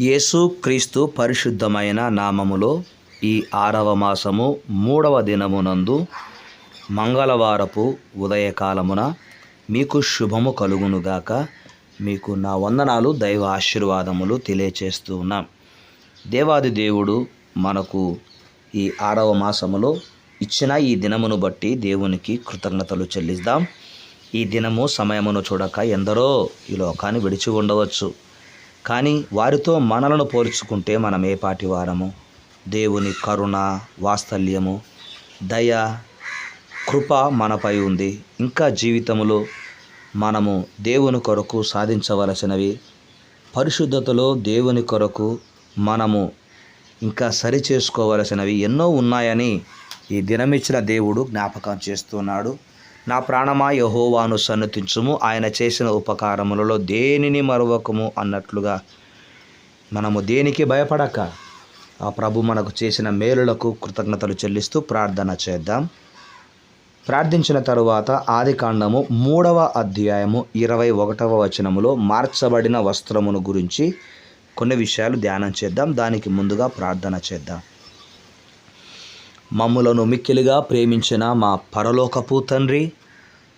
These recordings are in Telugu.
యేసు క్రీస్తు పరిశుద్ధమైన నామములో ఈ ఆరవ మాసము మూడవ దినమునందు మంగళవారపు ఉదయకాలమున మీకు శుభము కలుగునుగాక మీకు నా వందనాలు దైవ ఆశీర్వాదములు తెలియచేస్తూ ఉన్నాం. దేవాది దేవుడు మనకు ఈ ఆరవ మాసములో ఇచ్చిన ఈ దినమును బట్టి దేవునికి కృతజ్ఞతలు చెల్లిద్దాం. ఈ దినము సమయమును చూడక ఎందరో ఈ లోకాన్ని విడిచి ఉండవచ్చు. కానీ వారితో మనలను పోల్చుకుంటే మనం ఏ పాటి వారము? దేవుని కరుణ వాత్సల్యము దయ కృప మనపై ఉంది. ఇంకా జీవితములో మనము దేవుని కొరకు సాధించవలసినవి పరిశుద్ధతలో దేవుని కొరకు మనము ఇంకా సరి చేసుకోవలసినవి ఎన్నో ఉన్నాయని ఈ దినమిచ్చిన దేవుడు జ్ఞాపకం చేస్తున్నాడు. నా ప్రాణమా యహోవాను సన్నతించుము. ఆయన చేసిన ఉపకారములలో దేనిని మరవకము అన్నట్లుగా మనము దేనికి భయపడక ఆ ప్రభు మనకు చేసిన మేలులకు కృతజ్ఞతలు చెల్లిస్తూ ప్రార్థన చేద్దాం. ప్రార్థించిన తరువాత ఆది కాండము మూడవ అధ్యాయము ఇరవై ఒకటవ వచనములో మార్చబడిన వస్త్రమును గురించి కొన్ని విషయాలు ధ్యానం చేద్దాం. దానికి ముందుగా ప్రార్థన చేద్దాం. మమ్ములను మిక్కిలిగా ప్రేమించిన మా పరలోకపు తండ్రి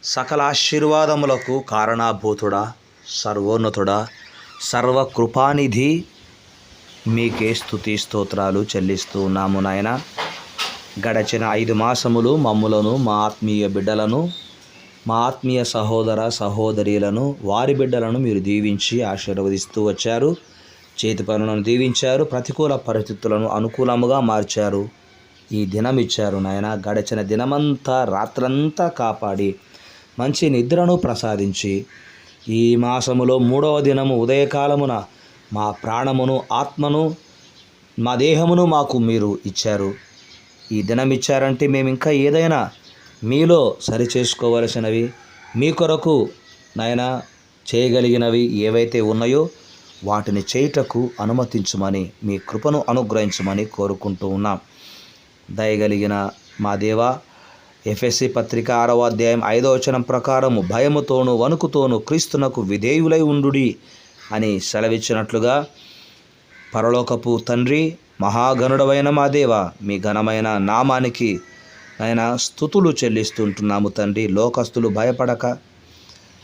సకల ఆశీర్వాదములకు కారణాభూతుడా సర్వోన్నతుడా సర్వకృపానిధి. మీకే స్థుతి స్తోత్రాలు చెల్లిస్తూ ఉన్నాము నాయన. గడచిన ఐదు మాసములు మమ్ములను మా ఆత్మీయ బిడ్డలను మా ఆత్మీయ సహోదర సహోదరీలను వారి బిడ్డలను మీరు దీవించి ఆశీర్వదిస్తూ వచ్చారు. చేతి పనులను దీవించారు ప్రతికూల పరిస్థితులను అనుకూలముగా మార్చారు. ఈ దినం ఇచ్చారు నాయన. గడిచిన దినమంతా రాత్రంతా కాపాడి మంచి నిద్రను ప్రసాదించి ఈ మాసములో మూడవ దినము ఉదయకాలమున మా ప్రాణమును ఆత్మను మా దేహమును మాకు మీరు ఇచ్చారు. ఈ దినం ఇచ్చారంటే మేము ఇంకా ఏదైనా మీలో సరి చేసుకోవలసినవి మీ కొరకు నాయన చేయగలిగినవి ఏవైతే ఉన్నాయో వాటిని చేయుటకు అనుమతించమని మీ కృపను అనుగ్రహించమని కోరుకుంటూ ఉన్నాం. దయగలిగిన మా దేవా ఎఫ్ఎస్సి పత్రిక ఆరవ అధ్యాయం ఐదవ వచనం ప్రకారము భయముతోను వణుకుతోను క్రీస్తునకు విధేయులై ఉండుడి అని సెలవిచ్చినట్లుగా పరలోకపు తండ్రి మహాగణుడవైన మా దేవ మీ ఘనమైన నామానికి ఆయన స్థుతులు చెల్లిస్తుంటున్నాము తండ్రి. లోకస్తులు భయపడక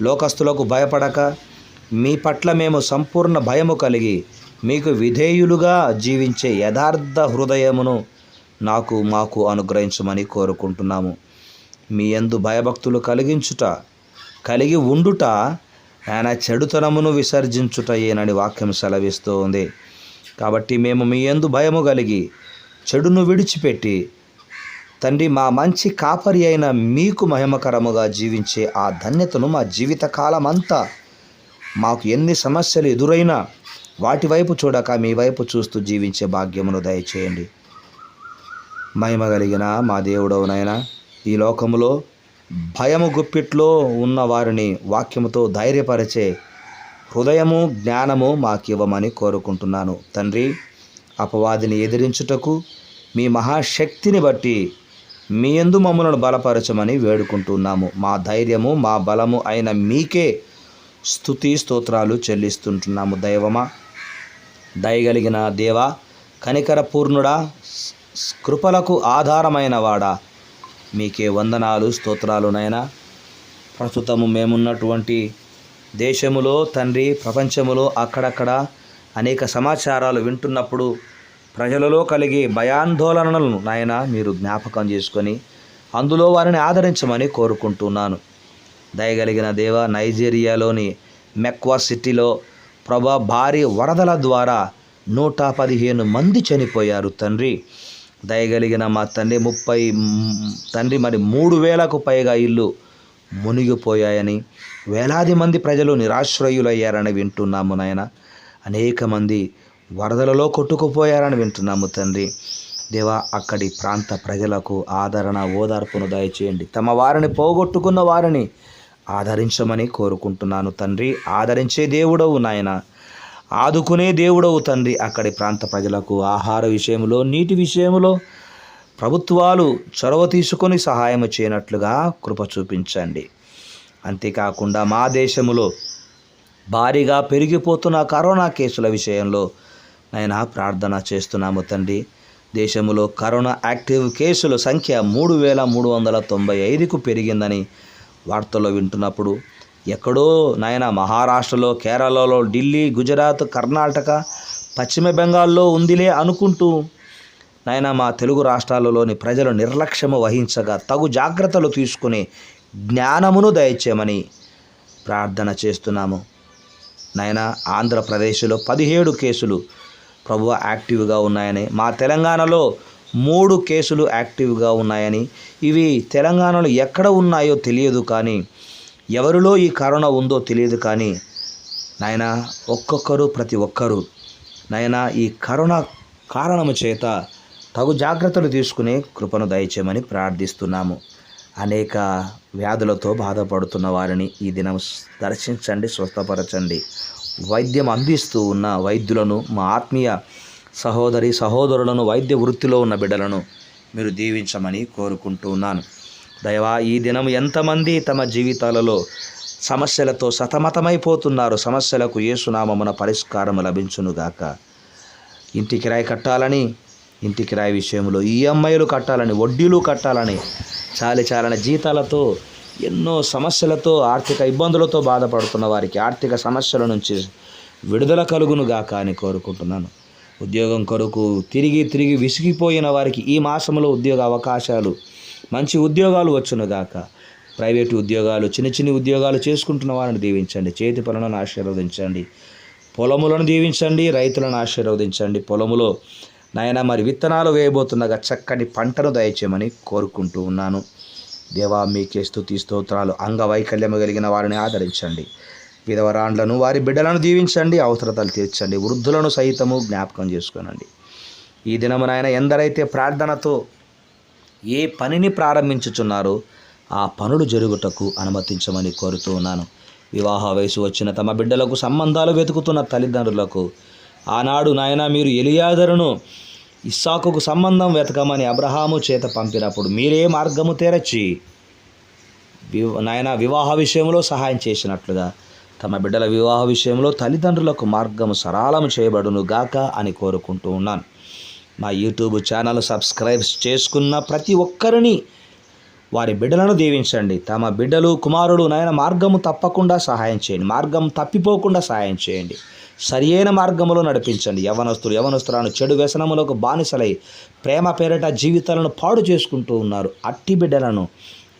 లోకస్తులకు భయపడక మీ పట్ల మేము సంపూర్ణ భయము కలిగి మీకు విధేయులుగా జీవించే యథార్థ హృదయమును నాకు మాకు అనుగ్రహించమని కోరుకుంటున్నాము. మీ యందు భయభక్తులు కలిగించుట కలిగి ఉండుట ఆయన చెడుతనమును విసర్జించుట ఏనని వాక్యం సెలవిస్తూ ఉంది. కాబట్టి మేము మీ యందు భయము కలిగి చెడును విడిచిపెట్టి తండ్రి మా మంచి కాపరి అయిన మీకు మహిమకరముగా జీవించే ఆ ధన్యతను మా జీవితకాలం అంతా మాకు ఎన్ని సమస్యలు ఎదురైనా వాటి వైపు చూడక మీ వైపు చూస్తూ జీవించే భాగ్యమును దయచేయండి. మహిమ కలిగిన మా దేవుడవునైనా ఈ లోకములో భయము గుప్పిట్లో ఉన్న వారిని వాక్యముతో ధైర్యపరిచే హృదయము జ్ఞానము మాకివ్వమని కోరుకుంటున్నాను. తండ్రి అపవాదిని ఎదిరించుటకు మీ మహాశక్తిని బట్టి మీ ఎందు మమ్మలను బలపరచమని వేడుకుంటున్నాము. మా ధైర్యము మా బలము అయిన మీకే స్థుతి స్తోత్రాలు చెల్లిస్తుంటున్నాము దైవమా. దయగలిగిన దేవ కనికరపూర్ణుడా కృపలకు ఆధారమైన వాడా. మీకే వందనాలు స్తోత్రాలు నైనా ప్రస్తుతము మేమున్నటువంటి దేశములో తండ్రి ప్రపంచములో అక్కడక్కడ అనేక సమాచారాలు వింటున్నప్పుడు ప్రజలలో కలిగే భయాందోళనలను నాయన మీరు జ్ఞాపకం చేసుకొని అందులో వారిని ఆదరించమని కోరుకుంటున్నాను. దయగలిగిన దేవ నైజీరియాలోని మెక్వా సిటీలో ప్రభా భారీ వరదల ద్వారా నూట పదిహేను మంది చనిపోయారు తండ్రి. దయగలిగిన మా తండ్రి ముప్పై తండ్రి మరి మూడు వేలకు పైగా ఇల్లు మునిగిపోయాయని వేలాది మంది ప్రజలు నిరాశ్రయులయ్యారని వింటున్నాము నాయన. అనేక మంది వరదలలో కొట్టుకుపోయారని వింటున్నాము తండ్రి. దేవా అక్కడి ప్రాంత ప్రజలకు ఆదరణ ఓదార్పును దయచేయండి. తమ వారిని పోగొట్టుకున్న వారిని ఆదరించమని కోరుకుంటున్నాను తండ్రి. ఆదరించే దేవుడవు నాయన. ఆదుకునే దేవుడవు తండ్రి అక్కడి ప్రాంత ప్రజలకు ఆహార విషయంలో నీటి విషయంలో ప్రభుత్వాలు చొరవ తీసుకొని సహాయం చేయనట్లుగా కృప చూపించండి. అంతేకాకుండా మా దేశంలో భారీగా పెరిగిపోతున్న కరోనా కేసుల విషయంలో నాయన ప్రార్థన చేస్తున్నాము తండ్రి. దేశంలో కరోనా యాక్టివ్ కేసుల సంఖ్య మూడు వేల మూడు వందల తొంభై ఐదుకు పెరిగిందని వార్తల్లో వింటున్నప్పుడు ఎక్కడో నాయన మహారాష్ట్రలో కేరళలో ఢిల్లీ గుజరాత్ కర్ణాటక పశ్చిమ బెంగాల్లో ఉందిలే అనుకుంటూ నాయన మా తెలుగు రాష్ట్రాలలోని ప్రజలు నిర్లక్ష్యము వహించగా తగు జాగ్రత్తలు తీసుకుని జ్ఞానమును దయచేయమని ప్రార్థన చేస్తున్నాము. నాయన ఆంధ్రప్రదేశ్లో పదిహేడు కేసులు ప్రభు యాక్టివ్గా ఉన్నాయని మా తెలంగాణలో మూడు కేసులు యాక్టివ్గా ఉన్నాయని ఇవి తెలంగాణలో ఎక్కడ ఉన్నాయో తెలియదు కానీ ఎవరిలో ఈ కరోనా ఉందో తెలియదు కానీ నాయన ఒక్కొక్కరు ప్రతి ఒక్కరు. నాయన ఈ కరోనా కారణము చేత తగు జాగ్రత్తలు తీసుకునే కృపను దయచేయమని ప్రార్థిస్తున్నాము. అనేక వ్యాధులతో బాధపడుతున్న వారిని ఈ దినం దర్శించండి స్వస్థపరచండి. వైద్యం అందిస్తూ ఉన్న వైద్యులను మా ఆత్మీయ సహోదరి సహోదరులను వైద్య వృత్తిలో ఉన్న బిడ్డలను మీరు దీవించమని కోరుకుంటున్నాను దయవా ఈ దినం ఎంతమంది తమ జీవితాలలో సమస్యలతో సతమతమైపోతున్నారు? సమస్యలకు ఏసునామమున పరిష్కారం లభించునుగాక. ఇంటి కిరాయి కట్టాలని ఇంటి కిరాయి విషయంలో ఈఎంఐలు కట్టాలని వడ్డీలు కట్టాలని చాలి చాలని జీతాలతో ఎన్నో సమస్యలతో ఆర్థిక ఇబ్బందులతో బాధపడుతున్న వారికి ఆర్థిక సమస్యల నుంచి విడుదల కలుగునుగాక అని కోరుకుంటున్నాను. ఉద్యోగం కొరకు తిరిగి తిరిగి విసిగిపోయిన వారికి ఈ మాసంలో ఉద్యోగ అవకాశాలు మంచి ఉద్యోగాలు వచ్చునుగాక. ప్రైవేటు ఉద్యోగాలు చిన్న చిన్న ఉద్యోగాలు చేసుకుంటున్న వారిని దీవించండి. చేతి పనులను ఆశీర్వదించండి. పొలములను దీవించండి రైతులను ఆశీర్వదించండి. పొలములో నాయన మరి విత్తనాలు వేయబోతుండగా చక్కని పంటను దయచేయమని కోరుకుంటూ ఉన్నాను. దేవా మీకే స్థుతి స్తోత్రాలు. అంగవైకల్యము కలిగిన వారిని ఆదరించండి. విధవరాండ్లను వారి బిడ్డలను దీవించండి. అవసరతలు తీర్చండి. వృద్ధులను సైతము జ్ఞాపకం చేసుకోనండి. ఈ దినము నాయన ఎందరైతే ప్రార్థనతో ఏ పనిని ప్రారంభించుచున్నారో ఆ పనులు జరుగుటకు అనుమతించమని కోరుతూ ఉన్నాను. వివాహ వయసు వచ్చిన తమ బిడ్డలకు సంబంధాలు వెతుకుతున్న తల్లిదండ్రులకు ఆనాడు నాయన మీరు ఎలియాదరును ఇస్సాకుకు సంబంధం వెతకమని అబ్రహాము చేత పంపినప్పుడు మీరే మార్గము తెరచి నాయన వివాహ విషయంలో సహాయం చేసినట్లుగా తమ బిడ్డల వివాహ విషయంలో తల్లిదండ్రులకు మార్గము సరళము చేయబడును గాక అని కోరుకుంటూ ఉన్నాను. మా యూట్యూబ్ ఛానల్ సబ్స్క్రైబ్ చేసుకున్న ప్రతి ఒక్కరిని వారి బిడ్డలను దీవించండి. తమ బిడ్డలు కుమారుడు నాయన మార్గము తప్పకుండా సహాయం చేయండి. మార్గం తప్పిపోకుండా సహాయం చేయండి. సరియైన మార్గములో నడిపించండి. యవనస్తులు యవనస్తులను చెడు వ్యసనములకు బానిసలై ప్రేమ పేరట జీవితాలను పాడు చేసుకుంటూ ఉన్నారు. అట్టి బిడ్డలను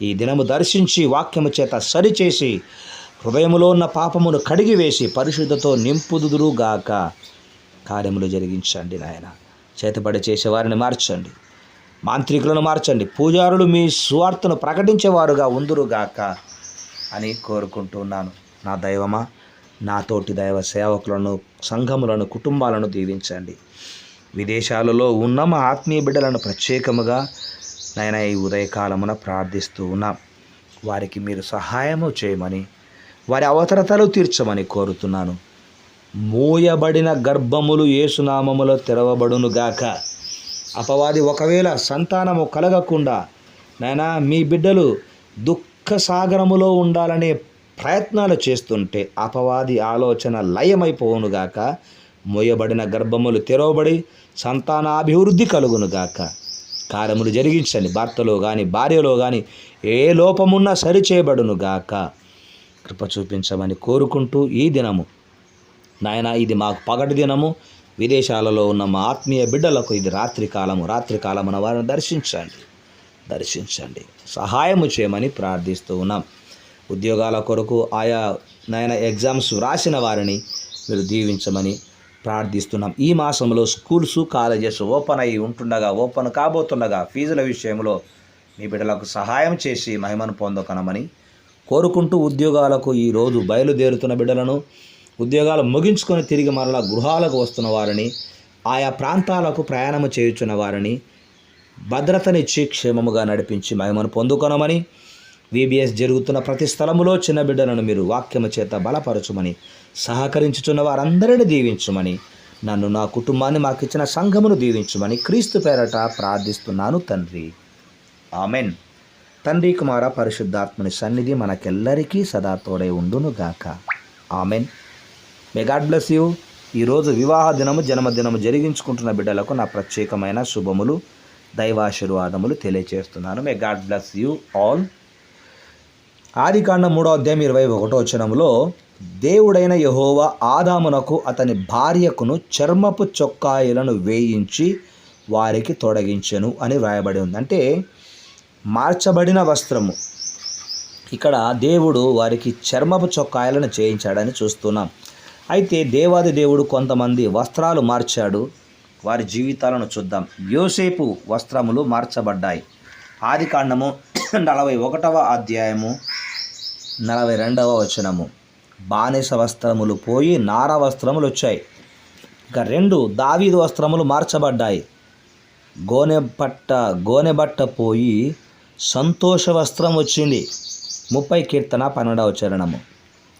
ఈ దినము దర్శించి వాక్యము చేత సరిచేసి హృదయములో ఉన్న పాపమును కడిగివేసి పరిశుద్ధతో నింపుదురుగాక. కార్యములు జరిగించండి నాయన. చేతబడి చేసేవారిని మార్చండి. మాంత్రికులను మార్చండి. పూజారులు మీ సువార్తను ప్రకటించేవారుగా ఉందురుగాక అని కోరుకుంటున్నాను నా దైవమా నాతోటి దైవ సేవకులను సంఘములను కుటుంబాలను దీవించండి. విదేశాలలో ఉన్న మా ఆత్మీయ బిడ్డలను ప్రత్యేకముగా నేను ఈ ఉదయకాలమున ప్రార్థిస్తూ ఉన్నాం. వారికి మీరు సహాయము చేయమని వారి అవతరతలు తీర్చమని కోరుతున్నాను. మూయబడిన గర్భములు ఏసునామములో తెరవబడునుగాక అపవాది ఒకవేళ సంతానము కలగకుండా నాయనా మీ బిడ్డలు దుఃఖ సాగరములో ఉండాలనే ప్రయత్నాలు చేస్తుంటే అపవాది ఆలోచన లయమైపోవునుగాక మోయబడిన గర్భములు తెరవబడి సంతానాభివృద్ధి కలుగునుగాక కార్యములు జరిగించండి భర్తలో కానీ భార్యలో కానీ ఏ లోపమున్నా సరిచేయబడునుగాక కృప చూపించమని కోరుకుంటూ ఈ దినము నాయన ఇది మాకు పగటి దినము. విదేశాలలో ఉన్న మా ఆత్మీయ బిడ్డలకు ఇది రాత్రి కాలము. రాత్రి కాలమున వారిని దర్శించండి. దర్శించండి. సహాయము చేయమని ప్రార్థిస్తూ ఉన్నాం. ఉద్యోగాల కొరకు ఆయా నాయన ఎగ్జామ్స్ వ్రాసిన వారిని మీరు దీవించమని ప్రార్థిస్తున్నాం. ఈ మాసంలో స్కూల్స్ కాలేజెస్ ఓపెన్ అయి ఉంటుండగా ఓపెన్ కాబోతుండగా ఫీజుల విషయంలో మీ బిడ్డలకు సహాయం చేసి మహిమను పొందకనమని కోరుకుంటూ ఉద్యోగాలకు ఈరోజు బయలుదేరుతున్న బిడ్డలను ఉద్యోగాలు ముగించుకొని తిరిగి మరలా గృహాలకు వస్తున్న వారిని ఆయా ప్రాంతాలకు ప్రయాణము చేయుచున్న వారిని భద్రతనిచ్చి క్షేమముగా నడిపించి మహిమను పొందుకొనమని విబిఎస్ జరుగుతున్న ప్రతి స్థలములో చిన్న బిడ్డలను మీరు వాక్యము చేత బలపరచుమని సహకరించుచున్న వారందరిని దీవించుమని నన్ను నా కుటుంబాన్ని మాకిచ్చిన సంఘమును దీవించుమని క్రీస్తు పేరట ప్రార్థిస్తున్నాను తండ్రి. ఆమెన్. తండ్రి కుమార పరిశుద్ధాత్మని సన్నిధి మనకెల్లరికీ సదా తోడై ఉండును గాక amen. May God bless you ఈరోజు వివాహ దినము జన్మదినము జరిగించుకుంటున్న బిడ్డలకు నా ప్రత్యేకమైన శుభములు దైవాశీర్వాదములు తెలియచేస్తున్నాను. May God bless you all ఆదికాండం మూడో అధ్యాయం ఇరవై ఒకటో వచనంలో దేవుడైన యహోవ ఆదామునకు అతని భార్యకును చర్మపు చొక్కాయిలను వేయించి వారికి తొడగించెను అని వ్రాయబడి ఉంది. అంటే మార్చబడిన వస్త్రము. ఇక్కడ దేవుడు వారికి చర్మపు చొక్కాయలను చేయించాడని చూస్తున్నాం. అయితే దేవాది దేవుడు కొంతమంది వస్త్రాలు మార్చాడు. వారి జీవితాలను చూద్దాం. యోసేపు వస్త్రములు మార్చబడ్డాయి. ఆది కాండము నలభై ఒకటవ అధ్యాయము నలభై రెండవ వచనము. బానిస వస్త్రములు పోయి నార వస్త్రములు వచ్చాయి. ఇక రెండు దావీదు వస్త్రములు మార్చబడ్డాయి. గోనెబట్ట గోనెబట్ట పోయి సంతోష వస్త్రం వచ్చింది. ముప్పై కీర్తన పన్నెండవ చరణము.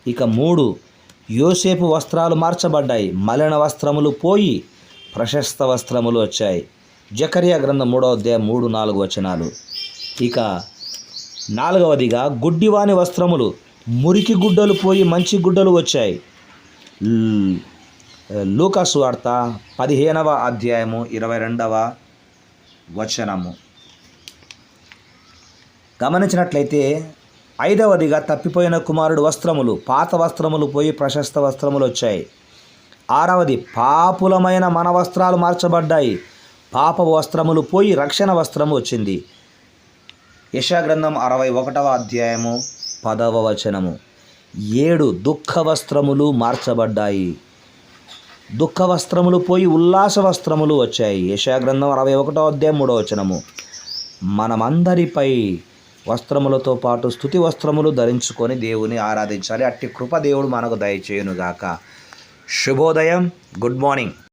ఇక మూడు యోసేపు వస్త్రాలు మార్చబడ్డాయి. మలిన వస్త్రములు పోయి ప్రశస్త వస్త్రములు వచ్చాయి. జకరియా గ్రంథం మూడవ అధ్యాయం మూడు నాలుగు వచనాలు. ఇక నాలుగవదిగా గుడ్డివాని వస్త్రములు. మురికి గుడ్డలు పోయి మంచి గుడ్డలు వచ్చాయి. లూకాసు వార్త పదిహేనవ అధ్యాయము ఇరవై రెండవ వచనము. గమనించినట్లయితే ఐదవదిగా తప్పిపోయిన కుమారుడు వస్త్రములు పాత వస్త్రములు పోయి ప్రశస్త వస్త్రములు వచ్చాయి ఆరవది పాపులమైన మన వస్త్రాలు మార్చబడ్డాయి. పాప వస్త్రములు పోయి రక్షణ వస్త్రము వచ్చింది. యశాగ్రంథం అరవై ఒకటవ అధ్యాయము పదవ వచనము. ఏడు దుఃఖ వస్త్రములు మార్చబడ్డాయి. దుఃఖ వస్త్రములు పోయి ఉల్లాస వస్త్రములు వచ్చాయి. యశాగ్రంథం అరవై ఒకటో అధ్యాయం మూడో వచనము. మనమందరిపై వస్త్రములతో పాటు స్థుతి వస్త్రములు ధరించుకొని దేవుని ఆరాధించాలి. అట్టి కృప దేవుడు మనకు దయచేయునుగాక. శుభోదయం. Good morning.